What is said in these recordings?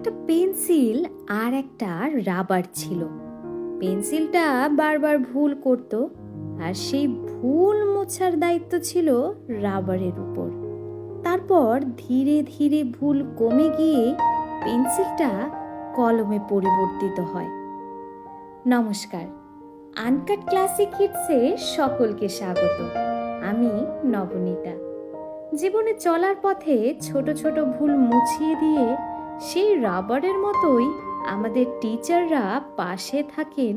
একটা পেন্সিল আর একটা রাবার ছিল। পেন্সিলটা বারবার ভুল করত আর সেই ভুল মোছার দায়িত্ব ছিল রাবারের উপর। তারপর ধীরে ধীরে ভুল কমে গিয়ে পেন্সিলটা কলমে পরিবর্তিত হয়। নমস্কার, আনকাট ক্লাসিক হিটসে সকলকে স্বাগত। আমি নবনীতা। জীবনে চলার পথে ছোট ছোট ভুল মুছিয়ে দিয়ে সেই রাবারের মতোই আমাদের টিচাররা পাশে থাকেন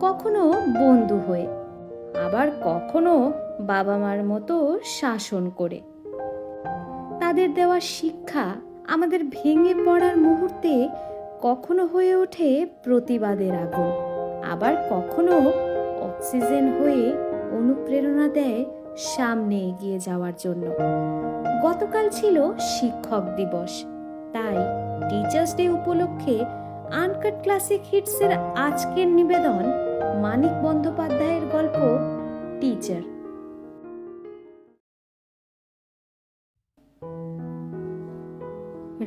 কখনো বন্ধু হয়ে, আবার কখনো বাবা মার মতো শাসন করে। তাদের দেওয়া শিক্ষা আমাদের ভেঙে পড়ার মুহূর্তে কখনো হয়ে ওঠে প্রতিবাদের আগুন, আবার কখনো অক্সিজেন হয়ে অনুপ্রেরণা দেয় সামনে এগিয়ে যাওয়ার জন্য। গতকাল ছিল শিক্ষক দিবস, তাই টিচার্স ডে উপলক্ষে আনকাট ক্লাসিক হিটসের আজকের নিবেদন মানিক বন্দ্যোপাধ্যায়ের গল্প টিচার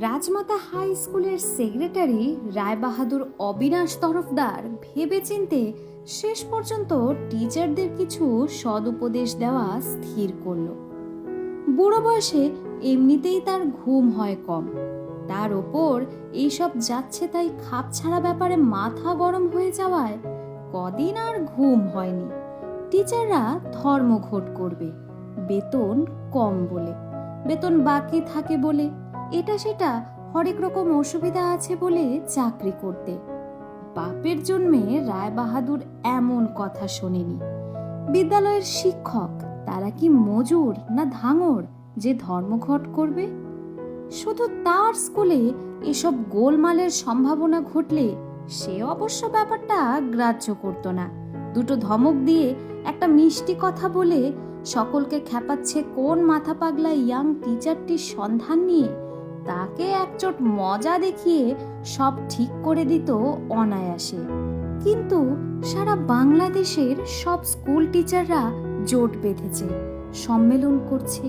রাজমাতা হাই স্কুলের সেক্রেটারি রায়বাহাদুর অবিনাশ তরফদার ভেবেচিন্তে শেষ পর্যন্ত টিচারদের কিছু সদুপদেশ দেওয়া স্থির করল। বুড়ো বয়সে এমনিতেই তার ঘুম হয় কম। তার ওপর এইসব যাচ্ছে তাই খাপ ছাড়া ব্যাপারে মাথা গরম হয়ে যাওয়ায় কদিন আর ঘুম হয়নি। টিচাররা ধর্মঘট করবে, বেতন কম বলে, বেতন বাকি থাকে বলে, এটা সেটা হরেক রকম অসুবিধা আছে বলে চাকরি করতে। বাপের জন্মে রায় বাহাদুর এমন কথা শোনেনি। বিদ্যালয়ের শিক্ষক, তারা কি মজুর না ধাঙর যে ধর্মঘট করবে? শুধু তার স্কুলে এসব গোলমালের সম্ভাবনা ঘটলে সে অবশ্য ব্যাপারটা গ্রাহ্য করত না। দুটো ধমক দিয়ে একটা মিষ্টি কথা বলে সকলকে খেপাচ্ছে কোন মাথা পাগলা ইয়াং টিচারটির সন্ধান নিয়ে। তাকে একচোট মজা দেখিয়ে সব ঠিক করে দিত অনায়াসে। কিন্তু সারা বাংলাদেশের সব স্কুল টিচাররা জোট বেঁধেছে, সম্মেলন করছে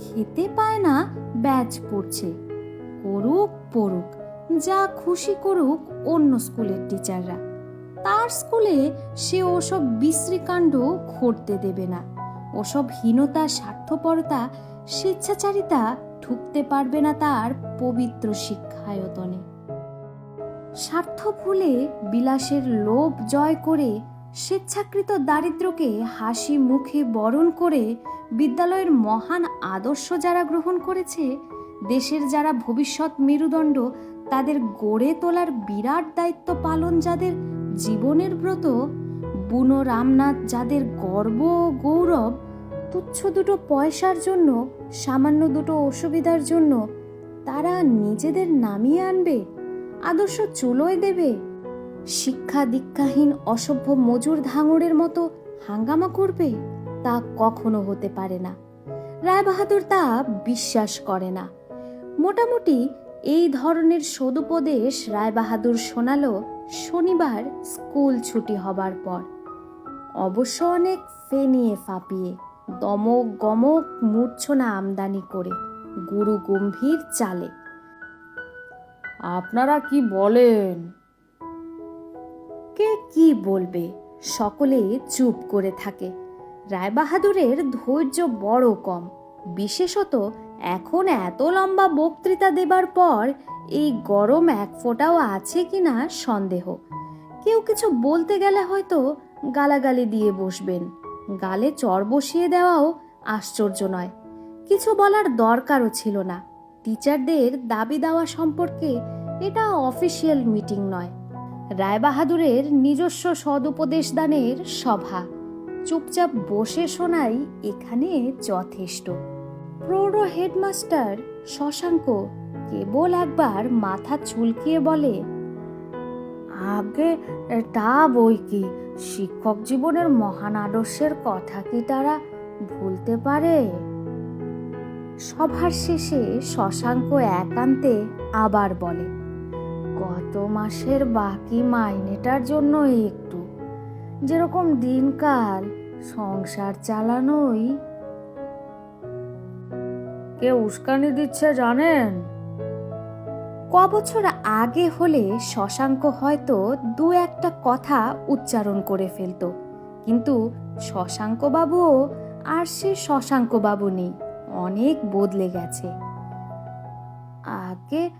খেতে পায় না, ব্যাচ পড়ছে। করুক, পড়ুক, যা খুশি করুক অন্য স্কুলের টিচাররা। তার স্কুলে সে ওসব বিশ্রীকাণ্ড ঘটতে দেবে না। ওসব হীনতা, স্বার্থপরতা, স্বেচ্ছাচারিতা ঢুকতে পারবে না তার পবিত্র শিক্ষায়তনে। স্বার্থ ভুলে বিলাসের লোভ জয় করে স্বেচ্ছাকৃত দারিদ্রকে হাসি মুখে বরণ করে বিদ্যালয়ের মহান আদর্শ যারা গ্রহণ করেছে, দেশের যারা ভবিষ্যৎ মেরুদণ্ড, তাদের গড়ে তোলার বিরাট দায়িত্ব পালন যাদের জীবনের ব্রত, বুনো রামনাথ যাদের গর্ব গৌরব, তুচ্ছ দুটো পয়সার জন্য, সামান্য দুটো অসুবিধার জন্য, তারা নিজেদের নামিয়ে আনবে, আদর্শ চুলোয় দেবে। শিক্ষা দীক্ষাহীন অসভ্য মজুর ধাঙড়ের মতো হাঙ্গামা করবে তা কখনো হতে পারে না। রায়বাহাদুর তা বিশ্বাস করে না। মোটামুটি এই ধরনের সদুপদেশ রায়বাহাদুর শোনালো শনিবার স্কুল ছুটি হবার পর। অবশ্য অনেক ফেনিয়ে ফাঁপিয়ে, দমক গমক মূর্ছনা আমদানি করে গুরু গম্ভীর চালে। আপনারা কি বলেন? কে কি বলবে? সকলে চুপ করে থাকে। রায়বাহাদুরের ধৈর্য বড় কম। বিশেষত এখন এত লম্বা বক্তৃতা দেবার পর এই গরম এক ফোঁটাও আছে কিনা সন্দেহ। কেউ কিছু বলতে গেলে হয়তো গালাগালি দিয়ে বসবেন। গালে চর বসিয়ে দেওয়াও আশ্চর্য নয়। কিছু বলার দরকারও ছিল না। টিচারদের দাবি দেওয়া সম্পর্কে এটা অফিসিয়াল মিটিং নয়। রায়বাহাদুরের নিজস্ব সদুপদেশ দানের সভা। চুপচাপ বসে শোনাই এখানে যথেষ্ট। প্রৌঢ় হেডমাস্টার শশাঙ্ক কেবল একবার মাথা চুলকিয়ে বলে, আগে তা বই কি? শিক্ষক জীবনের মহান আদর্শের কথা কি তারা ভুলতে পারে? সভার শেষে শশাঙ্ক একান্তে আবার বলে গত মাসের বাকি মাইনেটার জন্য একটু। যেরকম দিনকাল, সংসার চালানোই। কে উস্কানি দিচ্ছে জানেন? ক বছর আগে হলে শশাঙ্ক হয়তো দু একটা কথা উচ্চারণ করে ফেলতো। কিন্তু শশাঙ্ক বাবুও আর সে শশাঙ্ক বাবু নেই, অনেক বদলে গেছে। আগে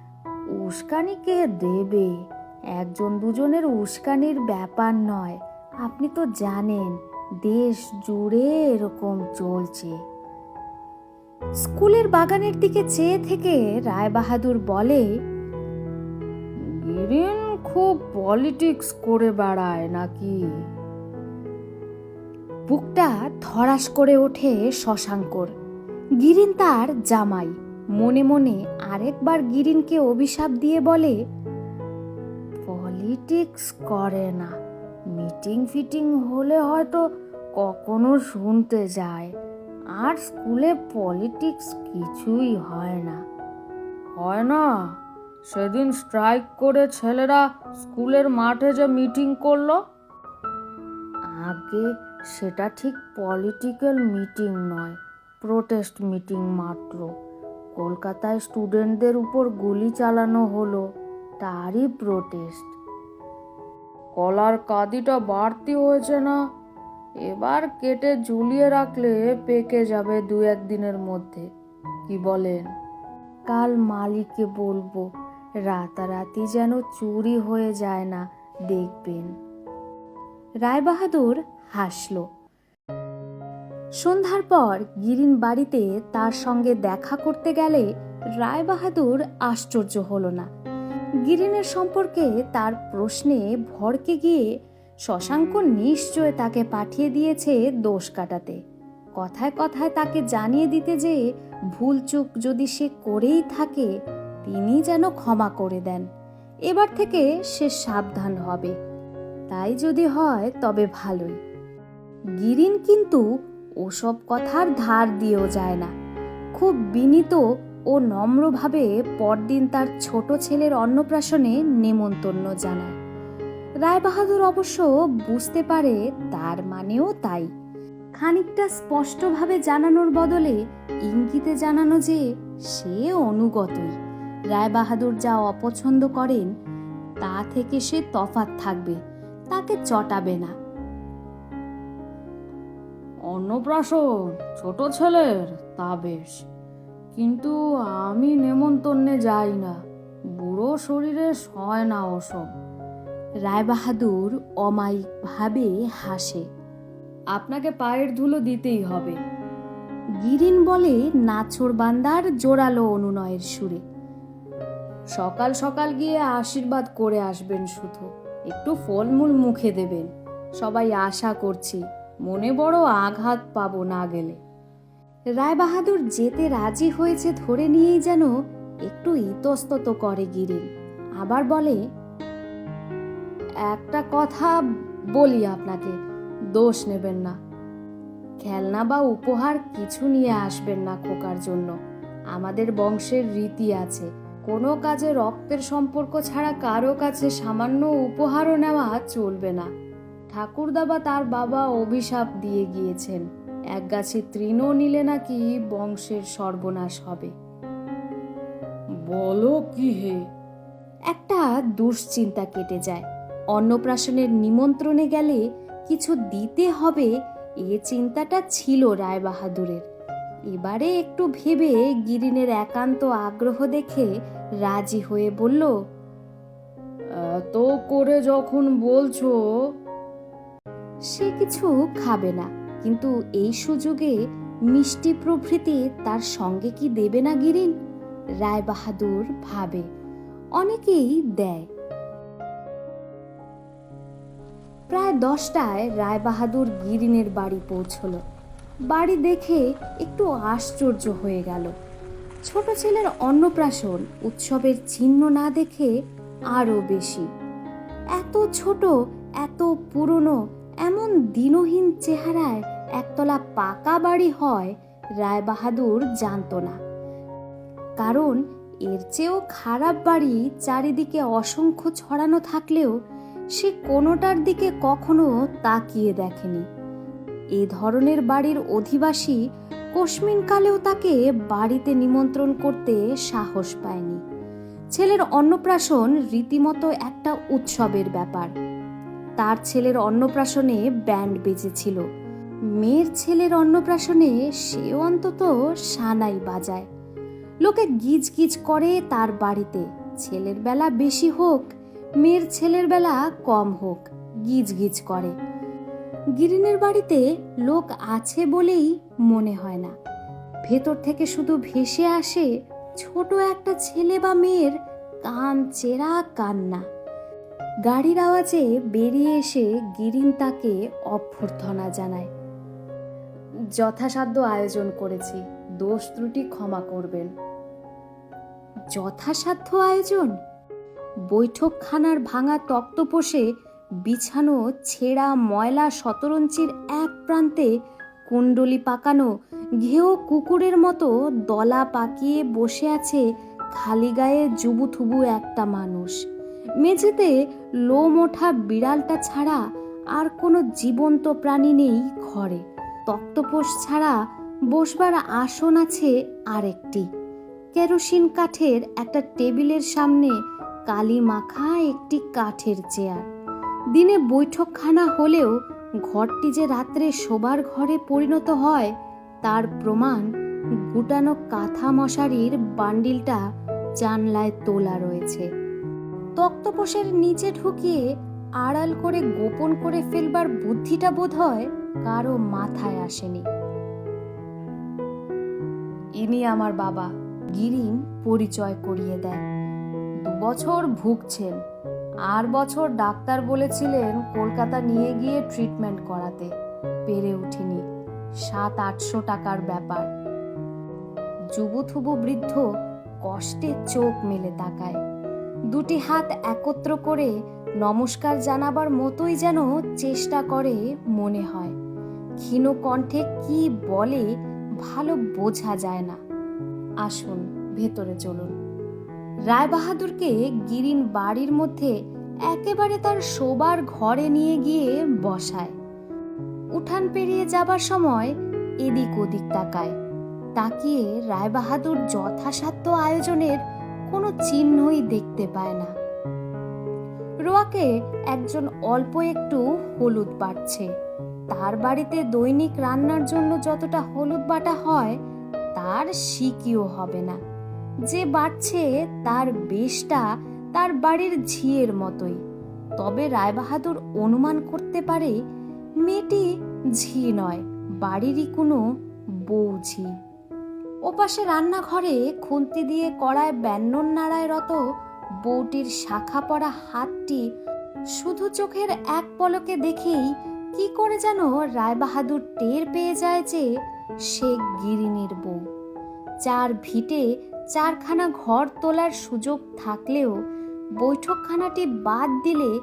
উস্কানি কে দেবে। একজন দুজনের উস্কানির ব্যাপার নয়। আপনি তো জানেন, দেশ জুড়ে এরকম চলছে। স্কুলের বাগানের দিকে চেয়ে থেকে রায়বাহাদুর বলে, গিরিন খুব পলিটিক্স করে বেড়ায় নাকি? বুকটা ধরাস করে ওঠে শশাঙ্কর। গিরিন তার জামাই। মনে মনে আরেকবার গিরিনকে অভিশাপ দিয়ে বলে, পলিটিক্স করে না। মিটিং ফিটিং হলে হয়তো কখনো শুনতে যায়। আর স্কুলে পলিটিক্স কিছুই হয় না। হয় না? সেদিন স্ট্রাইক করে ছেলেরা স্কুলের মাঠে যে মিটিং করল? আগে সেটা ঠিক পলিটিক্যাল মিটিং নয়, প্রোটেস্ট মিটিং মাত্র। কলকাতায় স্টুডেন্টদের উপর গুলি চালানো হলো, তারই প্রোটেস্ট কলার কাদিটা বাড়তি হয়েছে না? এবার কেটে ঝুলিয়ে রাখলে পেকে যাবে দু একদিনের মধ্যে, কি বলেন? কাল মালিককে বলব, রাতারাতি যেন চুরি হয়ে যায় না, দেখবেন। রায়বাহাদুর হাসল। সন্ধ্যার পর গিরিন বাড়িতে তার সঙ্গে দেখা করতে গেলে রায়বাহাদুর আশ্চর্য হল না। গিরিনের সম্পর্কে তার প্রশ্নে ভরকে গিয়ে শশাঙ্ক নিশ্চয় তাকে পাঠিয়ে দিয়েছে দোষ কাটাতে। কথায় কথায় তাকে জানিয়ে দিতে যে ভুল চুক যদি সে করেই থাকে, তিনি যেন ক্ষমা করে দেন। এবার থেকে সে সাবধান হবে। তাই যদি হয় তবে ভালোই। গিরিন কিন্তু ওসব কথার ধার দিয়েও যায় না। খুব বিনীত ও নম্রভাবে পরদিন তার ছোট ছেলের অন্নপ্রাশনে নেমন্তন্ন জানায়। রায়বাহাদুর অবশ্য বুঝতে পারে তার মানেও তাই। খানিকটা স্পষ্টভাবে জানানোর বদলে ইঙ্গিতে জানানো যে সে অনুগতই। রায়বাহাদুর যা অপছন্দ করেন, তা থেকে সে তফাত থাকবে, তাকে চটাবে না। অন্নপ্রাশন, ছোট ছেলের, তা বেশ। কিন্তু আমি নেমন্তন্নে যাই না। বুড়ো শরীরে সয় না ওসব রায়বাহাদুর অমায়িকভাবে হাসে। আপনাকে পায়ের ধুলো দিতেই হবে। গিরিন বলে নাছর বান্দার জোরালো অনুনয়ের সুরে। সকাল সকাল গিয়ে আশীর্বাদ করে আসবেন শুধু একটু ফলমূল মুখে দেবেন। সবাই আশা করছি। মনে বড় আঘাত পাবো না গেলে। রায়বাহাদুর যেতে রাজি হয়েছে ধরে নিয়েই যেন একটু ইতস্তত করে গিরিন আবার বলে, একটা কথা বলি আপনাকে, দোষ নেবেন না। খেলনা বা উপহার কিছু নিয়ে আসবেন না খোকার জন্য। আমাদের বংশের রীতি আছে। কোনো কাজে রক্তের সম্পর্ক ছাড়া কারও কাছে সামান্য উপহারও নেওয়া চলবে না। ঠাকুরদা বা তার বাবা অভিশাপ দিয়ে গিয়েছেন। এক গাছে তৃণ নিলে নাকি বংশের সর্বনাশ হবে। বলো কি হে? একটা দুশ্চিন্তা কেটে যায়। অন্নপ্রাশনের নিমন্ত্রণে গেলে কিছু দিতে হবে এ চিন্তাটা ছিল রায়বাহাদুরের। এবারে একটু ভেবে গিরিনের একান্ত আগ্রহ দেখে রাজি হয়ে বলল এত করে যখন বলছো সে কিছু খাবে না। কিন্তু এই সুযোগে মিষ্টি প্রভৃতি তার সঙ্গে কি দেবে না গিরিন? রায় বাহাদুর ভাবে। অনেকেই দেয়। প্রায় দশটায় রায়বাহাদুর গিরিনের বাড়ি পৌঁছল। বাড়ি দেখে একটু আশ্চর্য হয়ে গেল। ছোট ছেলের অন্নপ্রাশন উৎসবের চিহ্ন না দেখে আরও বেশি। এত ছোট, এত পুরনো এমন দিনহীন চেহারায় একতলা পাকা বাড়ি হয়, রায়বাহাদুর জানত না। কারণ এর চেয়েও খারাপ বাড়ি চারিদিকে অসংখ্য ছড়ানো থাকলেও সে কোনোটার দিকে কখনো তাকিয়ে দেখেনি। এ ধরনের বাড়ির অধিবাসী কোশমিন কালেও তাকে বাড়িতে নিমন্ত্রণ করতে সাহস পায়নি। ছেলের অন্নপ্রাশন রীতিমতো একটা উৎসবের ব্যাপার। তার ছেলের অন্নপ্রাশনে ব্যান্ড বেজেছিল। মেয়ের ছেলের অন্নপ্রাশনে সে অন্তত সানাই বাজায়। লোকে গিজ গিজ করে তার বাড়িতে। ছেলের বেলা বেশি হোক, মেয়ের ছেলের বেলা কম হোক, গিজ গিজ করে। গিরিনের বাড়িতে লোক আছে বলেই মনে হয় না। ভেতর থেকে শুধু ভেসে আসে ছোট একটা ছেলে বা মেয়ের কান চেরা কান্না। গাড়ির আওয়াজে বেরিয়ে এসে গিরিন তাকে অভ্যর্থনা জানায়। যথাসাধ্য আয়োজন করেছি, দোষ ত্রুটি ক্ষমা করবেন। যথাসাধ্য আয়োজন? বৈঠকখানার ভাঙা তক্তপোষে বিছানো ছেঁড়া ময়লা শতরঞ্চির এক প্রান্তে কুণ্ডলি পাকানো ঘেও কুকুরের মতো দলা পাকিয়ে বসে আছে খালি গায়ে জুবুথুবু একটা মানুষ। মেঝেতে লোম ওঠা বিড়ালটা ছাড়া আর কোনো জীবন্ত প্রাণী নেই ঘরে। তক্তপোষ ছাড়া বসবার আসন আছে আরেকটি। কেরোসিন কাঠের একটা টেবিলের সামনে কালি মাখা একটি কাঠের চেয়ার। দিনে বৈঠকখানা হলেও ঘরটি যে রাত্রে শোবার ঘরে পরিণত হয়, তার প্রমাণ গুটানো কাঁথা মশারির বান্ডিলটা জানলায় তোলা রয়েছে। তক্তপোষের নিচে ঢুকিয়ে আড়াল করে গোপন করে ফেলবার বুদ্ধিটা বোধ হয় কারও মাথায় আসেনি। ইনি আমার বাবা, গিরিন পরিচয় করিয়ে দেয় বছর ভুগছেন। আর বছর ডাক্তার বলেছিলেন কলকাতা নিয়ে গিয়ে ট্রিটমেন্ট করাতে। পেরে উঠিনি। সাত আটশো টাকার ব্যাপার। যুবথুবু বৃদ্ধ কষ্টে চোখ মেলে তাকায়। দুটি হাত একত্র করে নমস্কার জানাবার মতোই যেন চেষ্টা করে মনে হয়। ক্ষীণ কণ্ঠে কি বলে ভালো বোঝা যায় না। আসুন, ভেতরে চলুন। রায়বাহাদুরকে গিরিন বাড়ির মধ্যে একেবারে তার শোবার ঘরে নিয়ে গিয়ে বসায়। উঠান পেরিয়ে যাবার সময় এদিক ওদিক তাকায়। তাকিয়ে রায়বাহাদুর যথাসাধ্য আয়োজনের কোনো চিহ্নই দেখতে পায় না। রোয়াকে একজন অল্প একটু হলুদ বাটছে। তার বাড়িতে দৈনিক রান্নার জন্য যতটা হলুদ বাটা হয়, তার সিকিও হবে না। যে বাড়ছে তার বেশটা তার বাড়ির ঝিয়ের মতোই। তবে রায়বাহাদুর অনুমান করতে পারে, মেয়েটি ঝি নয়, বাড়িরই কোনো বউ ঝি। ওপাশে রান্নাঘরে খুন্তি দিয়ে কড়ায় ব্যঞ্জন নাড়ায় রত বউটির শাখা পড়া হাতটি শুধু চোখের এক পলকে দেখেই কি করে যেন রায়বাহাদুর টের পেয়ে যায় যে সে গিরিনীর বউ। চার ভিটে চারখানা ঘর তোলার সুযোগ থাকলেও বৈঠকখানাটি বাদ দিলে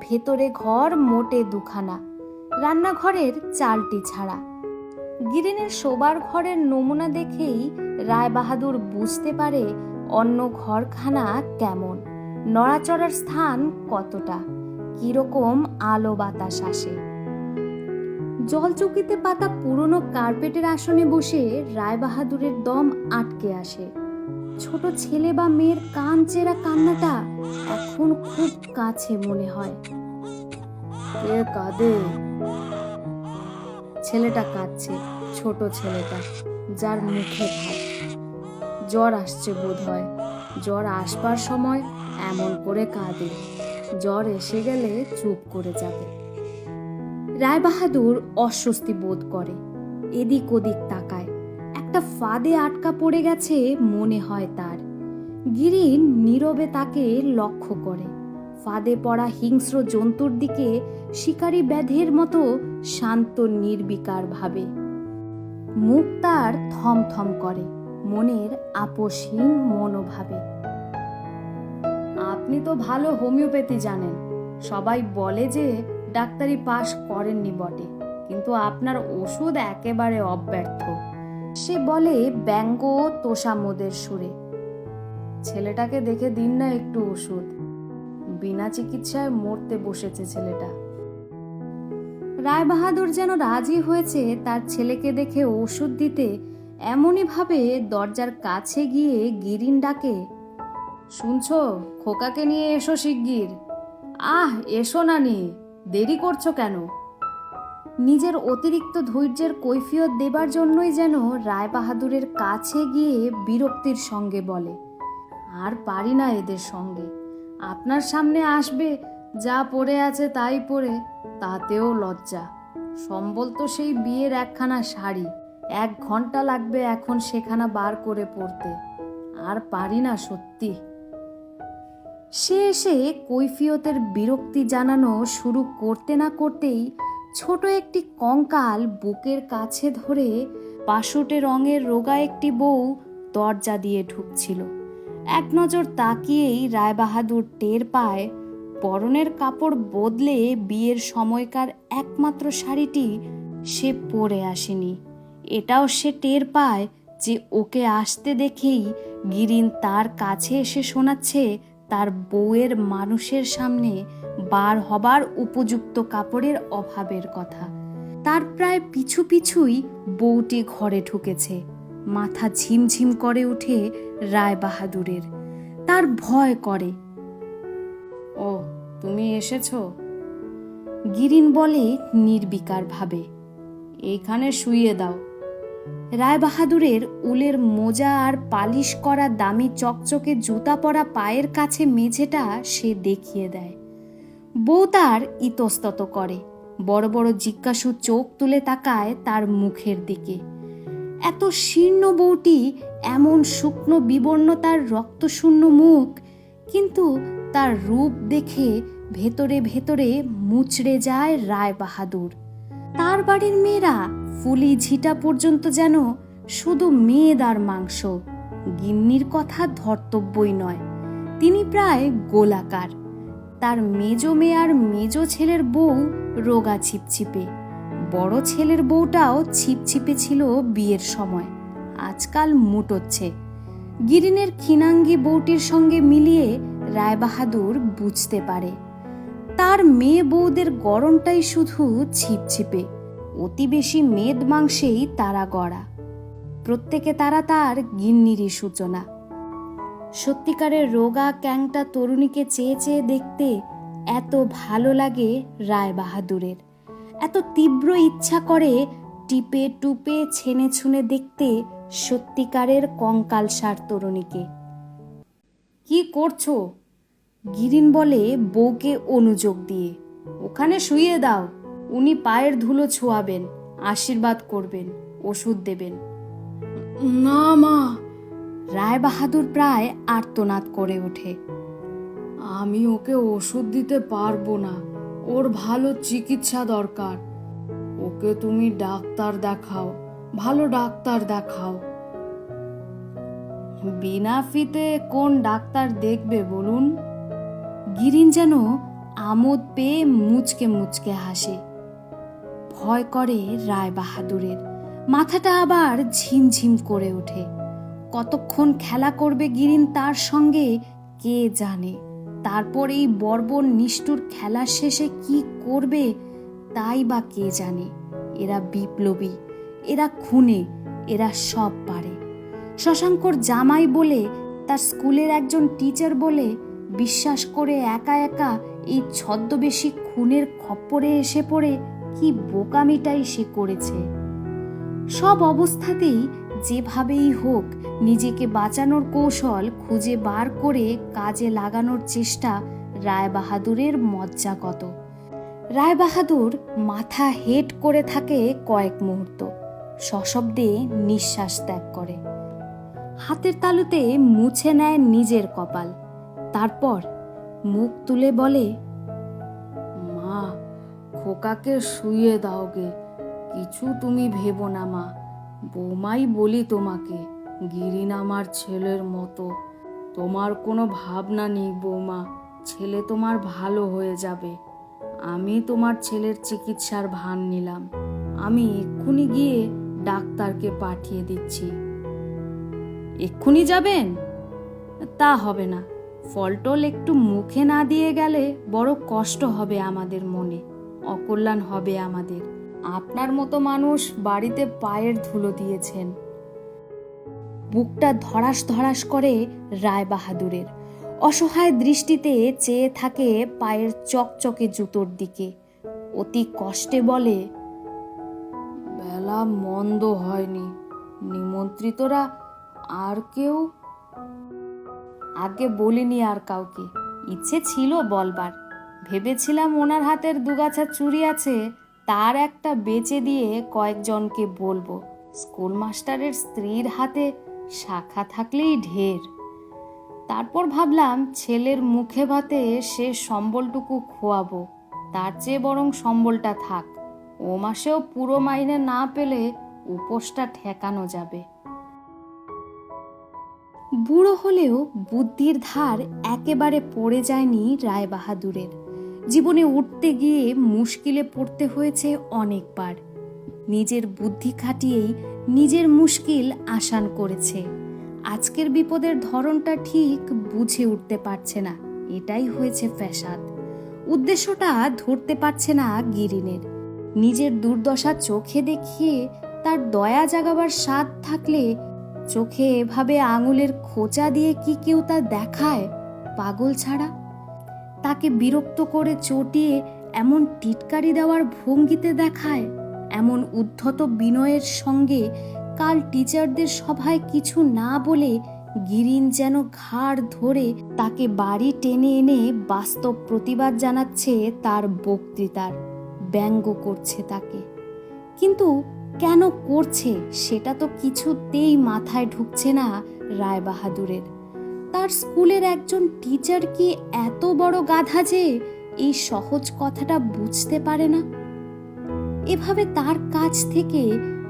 ভেতরে ঘর মোটে দুখানা, রান্নাঘরের চালটি ছাড়া। গিরিনের শোবার ঘরের নমুনা দেখেই রায়বাহাদুর বুঝতে পারে অন্য ঘরখানা কেমন, নড়াচড়ার স্থান কতটা, কীরকম আলো বাতাস আসে। জলচকিতে পাতা পুরনো কার্পেটের আসনে বসে রায়বাহাদুরের দম আটকে আসে। ছোট ছেলে বা মেয়ের কান চেরা কান্নাটা এখন খুব কাছে মনে হয়। কে ছেলেটা কাঁদছে, ছোট ছেলেটা, যার মুখে ভাত জ্বর আসছে বোধ হয় জ্বর আসবার সময় এমন করে কাঁদে। জ্বর এসে গেলে চুপ করে যাবে। রায়বাহাদুর অস্বস্তি বোধ করে। এদিক ওদিক তাকায়। একটা ফাঁদে আটকা পড়ে গেছে মনে হয় তার। গিরিন নীরবে তাকে লক্ষ্য করে। ফাঁদে পড়া হিংস্র জন্তুর দিকে শিকারী ব্যাধের মতো শান্ত নির্বিকার ভাবে। মুখ তার থমথম করে, মনের আপোষহীন মনোভাবে। আপনি তো ভালো হোমিওপ্যাথি জানেন। সবাই বলে যে ডাক্তারি পাশ করেননি বটে, কিন্তু আপনার ওষুধ একেবারে অব্যর্থ। সে বলে ব্যঙ্গ তোষামোদের সুরে। ছেলেটাকে দেখে দিন না একটু ওষুধ। বিনা চিকিৎসায় মরতে বসেছে ছেলেটা। রায় বাহাদুর যেন রাজি হয়েছে তার ছেলেকে দেখে ওষুধ দিতে এমনই ভাবে দরজার কাছে গিয়ে গিরিন ডাকে, শুনছো, খোকাকে নিয়ে এসো শিগগির। আহ, এসো না নিয়ে দেরি করছ কেন? নিজের অতিরিক্ত ধৈর্যের কৈফিয়ত দেবার জন্যই যেন রায় বাহাদুরের কাছে গিয়ে বিরক্তির সঙ্গে বলে, আর পারি না এদের সঙ্গে। আপনার সামনে আসবে, যা পড়ে আছে তাই পরে তাতেও লজ্জা। সম্বল তো সেই বিয়ের একখানা শাড়ি। এক ঘণ্টা লাগবে এখন সেখানা বার করে পড়তে। আর পারি না সত্যি। সে এসে কৈফিয়তের বিরক্তি জানানো শুরু করতে না করতেই ছোট একটি কঙ্কাল বুকের কাছে ধরে পাশুটে রঙের রোগা একটি বউ দরজা দিয়ে ঢুকছিল। এক নজর তাকিয়েই রায়বাহাদুর টের পায়, পরনের কাপড় বদলে বিয়ের সময়কার একমাত্র শাড়িটি সে পরে আসেনি। এটাও সে টের পায় যে ওকে আসতে দেখেই গিরিন তার কাছে এসে শোনাচ্ছে তার বউয়ের মানুষের সামনে বার হবার উপযুক্ত কাপড়ের অভাবের কথা। তার প্রায় পিছু পিছুই বউটি ঘরে ঢুকেছে। মাথা ঝিমঝিম করে উঠে রায় বাহাদুরের তার ভয় করে। ও, তুমি এসেছ? গিরিন বলে নির্বিকার ভাবে এইখানে শুইয়ে দাও। রায় বাহাদুরের উলের মোজা আর পালিশ করা দামি চকচকে জুতা পরা পায়ের কাছে মেঝেটা সে দেখিয়ে দেয়। বউ তার ইতস্তত করে। বড় বড় জিজ্ঞাসু চোখ তুলে তাকায় তার মুখের দিকে। এত শীর্ণ বউটি এমন শুকনো বিবর্ণ তার রক্তশূন্য মুখ, কিন্তু তার রূপ দেখে ভেতরে ভেতরে মুচড়ে যায় রায় বাহাদুর তার বাড়ির মেয়েরা ফুলি ঝিটা পর্যন্ত যেন শুধু মেয়েদার মাংস, গিন্নির কথা ধর্তব্যই নয়, তিনি প্রায় গোলাকার। তার মেজ মেয়ে আর মেজ ছেলের বউ রোগা ছিপছিপে। বড় ছেলের বউটাও ছিপছিপে ছিল বিয়ের সময়। আজকাল মুটোচ্ছে। গিরিনের খিনাঙ্গি বউটির সঙ্গে মিলিয়ে রায়বাহাদুর বুঝতে পারে। তার মেয়ে বউদের গরমটাই শুধু ছিপছিপে। অতি বেশি মেদ মাংসেই তারা গড়া। প্রত্যেকে তারা তার গিন্নিরই সূচনা। সত্যিকারের রোগা ক্যাংটা তরুণীকে চেয়ে চেয়ে দেখতে এত ভালো লাগে রায় বাহাদুরের এত তীব্র ইচ্ছা করে টিপে টুপে, ছেনে ছুনে দেখতে সত্যিকারের কঙ্কাল সার তরুণীকে। কি করছ? গিরিন বলে, বউকে অনুযোগ দিয়ে। ওখানে শুইয়ে দাও। উনি পায়ের ধুলো ছোঁয়াবেন, আশীর্বাদ করবেন, ওষুধ দেবেন। না মা। রায় বাহাদুর প্রায় আর্তনাদ করে ওঠে। আমি ওকে ওষুধ দিতে পারব না। ওর ভালো চিকিৎসা দরকার। ওকে তুমি ডাক্তার দেখাও, ভালো ডাক্তার দেখাও। বিনা ফিতে কোন ডাক্তার দেখবে বলুন? গিরিন যেন আমোদ পেয়ে মুচকে মুচকে হাসে। ভয় করে রায় বাহাদুরের মাথাটা আবার ঝিমঝিম করে ওঠে। কতক্ষণ খেলা করবে গিরিন তার সঙ্গে কে জানে? তারপর এই বর্বর নিষ্ঠুর খেলার শেষে কি করবে, তাই বা কে জানে? এরা বিপ্লবী, এরা খুনে, এরা সব পারে। শশাঙ্কর জামাই বলে, তার স্কুলের একজন টিচার বলে, বিশ্বাস করে একা একা এই ছদ্মবেশী খুনের খপ্পরে এসে পড়ে, কি বোকামিটাই সে করেছে। সব অবস্থাতেই যেভাবেই হোক, নিজেকে বাঁচানোর কৌশল খুঁজে বার করে কাজে লাগানোর চেষ্টা রায় রায়বাহাদুরের মজ্জাগত। রায়বাহাদুর মাথা হেট করে থাকে কয়েক মুহূর্ত, সশব্দে নিঃশ্বাস ত্যাগ করে। হাতের তালুতে মুছে নেয় নিজের কপাল। তারপর মুখ তুলে বলে, মা, খোকাকে শুইয়ে দাও গে, কিছু তুমি ভেবো না মা। বৌমাই বলি তোমাকে গিরিন আমার ছেলের মতো। তোমার কোনো ভাবনা নেই বৌমা, ছেলে তোমার ভালো হয়ে যাবে। আমি তোমার ছেলের চিকিৎসার ভান নিলাম। আমি এক্ষুনি গিয়ে ডাক্তারকে পাঠিয়ে দিচ্ছি। এক্ষুনি যাবেন? তা হবে না। ফলটল একটু মুখে না দিয়ে গেলে বড় কষ্ট হবে আমাদের মনে, অকল্যাণ হবে আমাদের। আপনার মতো মানুষ বাড়িতে পায়ের ধুলো দিয়েছেন। বুকটা ধরাস ধরাস করে রায় বাহাদুরের। অসহায় দৃষ্টিতে চেয়ে থাকে পায়ের চকচকে জুতোর দিকে। অতি কষ্টে বলে, বেলা মন্দ হয়নি। নিমন্ত্রিতরা আর কেউ? আগে বলিনি আর কাউকে। ইচ্ছে ছিল বলবার। ভেবেছিলাম ওনার হাতের দুগাছা চুরি আছে তার একটা বেচে দিয়ে কয়েকজনকে বলব, স্কুল মাস্টারের স্ত্রীর হাতে শাখা থাকলেই ঢের। তারপর ভাবলাম ছেলের মুখে ভাতে সে সম্বলটুকু খোয়াবো, তার চেয়ে বরং সম্বলটা থাক। ও মাসেও পুরো মাইনে না পেলে উপোসটা ঠেকানো যাবে। বুড়ো হলেও বুদ্ধির ধার একেবারে পড়ে যায়নি রায় বাহাদুরের জীবনে উঠতে গিয়ে মুশকিলে পড়তে হয়েছে অনেকবার। নিজের বুদ্ধি খাটিয়েই নিজের মুশকিল আসান করেছে। আজকের বিপদের ধরনটা ঠিক বুঝে উঠতে পারছে না। এটাই হয়েছে ফ্যাসাদ। উদ্দেশ্যটা ধরতে পারছে না গিরিনের। নিজের দুর্দশা চোখে দেখিয়ে তার দয়া জাগাবার স্বাদ থাকলে চোখে এভাবে আঙুলের খোঁচা দিয়ে কি কেউ তা দেখায়? পাগল ছাড়া তাকে বিরক্ত করে চটিয়ে এমন টিটকারি দেওয়ার ভঙ্গিতে দেখায়, এমন উদ্ধত বিনয়ের সঙ্গে কাল টিচারদের সভায় কিছু না বলে গিরিন যেন ঘাড় ধরে তাকে বাড়ি টেনে এনে বাস্তব প্রতিবাদ জানাচ্ছে তার বক্তৃতার, ব্যঙ্গ করছে তাকে। কিন্তু কেন করছে সেটা তো কিছুতেই মাথায় ঢুকছে না রায় বাহাদুরের তার স্কুলের একজন টিচার কি এত বড় গাধা যে এই সহজ কথাটা বুঝতে পারে না? এভাবে তার কাছ থেকে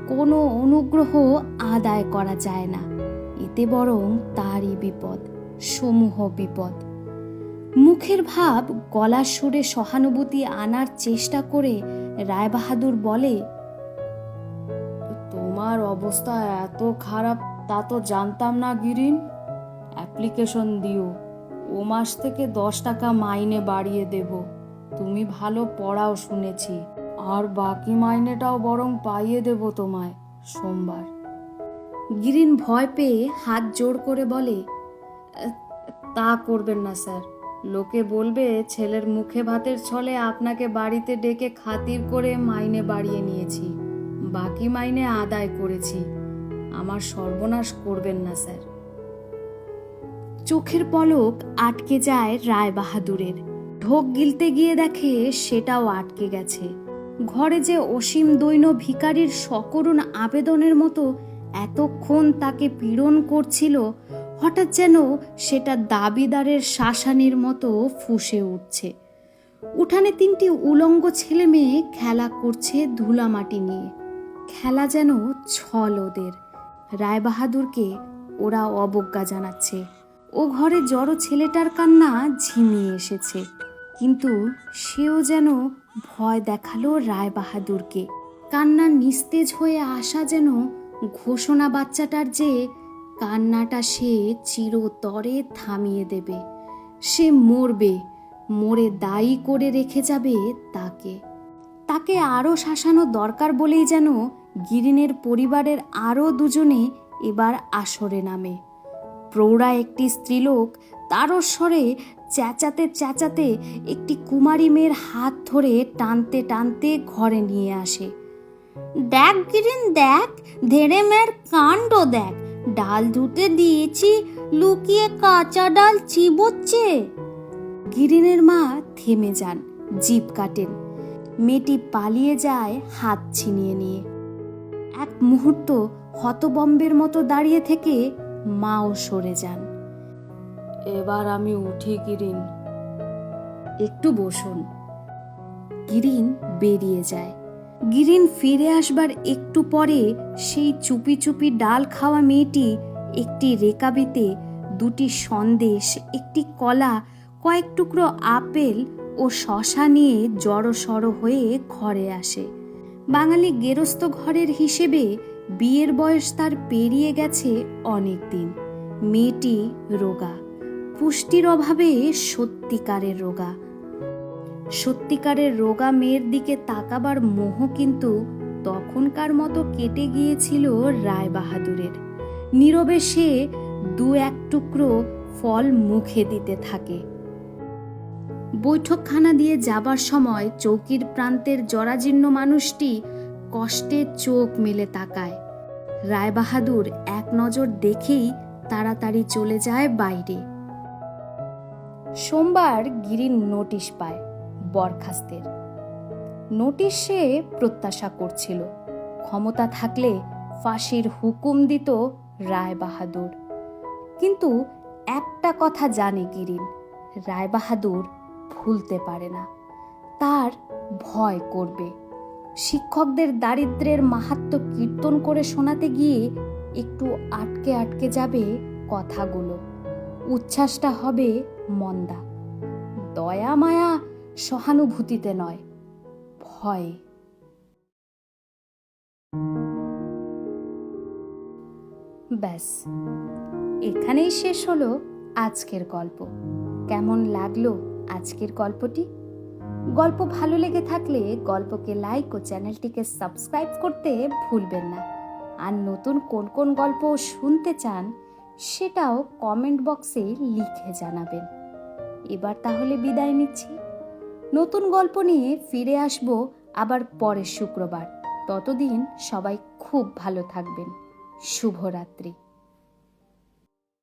কোনো অনুগ্রহ আদায় করা যায় না। এতে বরং তারই বিপদ, সমূহ বিপদ। মুখের ভাব গলার সুরে সহানুভূতি আনার চেষ্টা করে রায়বাহাদুর বলে, তোমার অবস্থা এত খারাপ, তা তো জানতাম না গিরিন। অ্যাপ্লিকেশন দিও। ও মাস থেকে দশ টাকা মাইনে বাড়িয়ে দেব। তুমি ভালো পড়াও শুনেছি। আর বাকি মাইনেটাও বরং পাইয়ে দেব তোমায় সোমবার। গিরিন ভয় পেয়ে হাত জোর করে বলে, তা করবেন না স্যার। লোকে বলবে ছেলের মুখে ভাতের ছলে আপনাকে বাড়িতে ডেকে খাতির করে মাইনে বাড়িয়ে নিয়েছি। বাকি মাইনে আদায় করেছি। আমার সর্বনাশ করবেন না স্যার। চোখের পলক আটকে যায় রায় বাহাদুরের ঢোক গিলতে গিয়ে দেখে সেটাও আটকে গেছে। ঘরে যে অসীম দৈন ভিকারির সকরুণ আবেদনের মতো এতক্ষণ তাকে পীড়ন করছিল, হঠাৎ যেন সেটা দাবিদারের শাসানির মতো ফুসে উঠছে। উঠানে তিনটি উলঙ্গ ছেলে মেয়ে খেলা করছে ধুলামাটি নিয়ে। খেলা যেন ছল ওদের। রায়বাহাদুরকে ওরা অবজ্ঞা জানাচ্ছে। ও ঘরে জড়ো ছেলেটার কান্না ঝিমিয়ে এসেছে। কিন্তু সেও যেন ভয় দেখাল রায় বাহাদুরকে কান্নার নিস্তেজ হয়ে আসা যেন ঘোষণা বাচ্চাটার যে কান্নাটা সে চিরতরে থামিয়ে দেবে। সে মরবে, মরে দায়ী করে রেখে যাবে তাকে। তাকে আরও শাসানো দরকার বলেই যেন গিরিনের পরিবারের আরও দুজনে এবার আসরে নামে। প্রৌঢ়া একটি স্ত্রীলোক তারও স্বরে চেঁচাতে চেঁচাতে একটি কুমারী মেয়ের হাত ধরে টানতে টানতে ঘরে নিয়ে আসে। দেখ গিরিন, দেখ, ধেড়ে মেয়ের কাণ্ড দেখ। ডাল ধুতে দিয়েছি, লুকিয়ে কাঁচা ডাল চিবোচ্ছে। গিরিনের মা থেমে যান জিপ কাটেন। মেয়েটি পালিয়ে যায় হাত ছিনিয়ে নিয়ে। এক মুহূর্ত হতবম্বের মতো দাঁড়িয়ে থেকে মাও সরে যান। এবার আমি উঠি গিরিন। একটু বসুন। গিরিন বেরিয়ে যায়। গিরিন ফিরে আসবার একটু পরে সেই চুপি চুপি ডাল খাওয়া মেয়েটি একটি রেকাবিতে দুটি সন্দেশ, একটি কলা, কয়েক টুকরো আপেল ও শশা নিয়ে জড়সড় হয়ে ঘরে আসে। বাঙালি গেরস্ত ঘরের হিসেবে বিয়ের বয়স তার পেরিয়ে গেছে অনেক দিন। মেয়েটি রোগা। পুষ্টির অভাবে সত্যিকারের রোগা। সত্যিকারের রোগা মেয়ের দিকে তাকাবার মোহ কিন্তু তখনকার মতো কেটে গিয়েছিল রায় বাহাদুরের নীরবে সে দু এক টুকরো ফল মুখে দিতে থাকে। বৈঠকখানা দিয়ে যাবার সময় চৌকির প্রান্তের জরাজীর্ণ মানুষটি কষ্টে চোখ মেলে তাকায়। রায়বাহাদুর এক নজর দেখেই তাড়াতাড়ি চলে যায় বাইরে। সোমবার গিরিন নোটিশ পায় বরখাস্তের। নোটিশ সে প্রত্যাশা করছিল। ক্ষমতা থাকলে ফাঁসির হুকুম দিত রায়বাহাদুর। কিন্তু একটা কথা জানে গিরিন, রায়বাহাদুর ভুলতে পারে না। তার ভয় করবে। শিক্ষকদের দারিদ্রের মাহাত্ম কীর্তন করে শোনাতে গিয়ে একটু আটকে আটকে যাবে কথাগুলো। উচ্ছ্বাসটা হবে মন্দা। দয়া মায়া সহানুভূতিতে নয়, ভয়ে। ব্যাস, এখানেই শেষ হলো আজকের গল্প। কেমন লাগল আজকের গল্পটি? গল্প ভালো লেগে থাকলে গল্পকে লাইক ও চ্যানেলটিকে সাবস্ক্রাইব করতে ভুলবেন না। আর নতুন কোন কোন গল্প শুনতে চান, সেটাও কমেন্ট বক্সে লিখে জানাবেন। এবার তাহলে বিদায় নিচ্ছি। নতুন গল্প নিয়ে ফিরে আসব আবার পরের শুক্রবার। ততদিন সবাই খুব ভালো থাকবেন। শুভরাত্রি।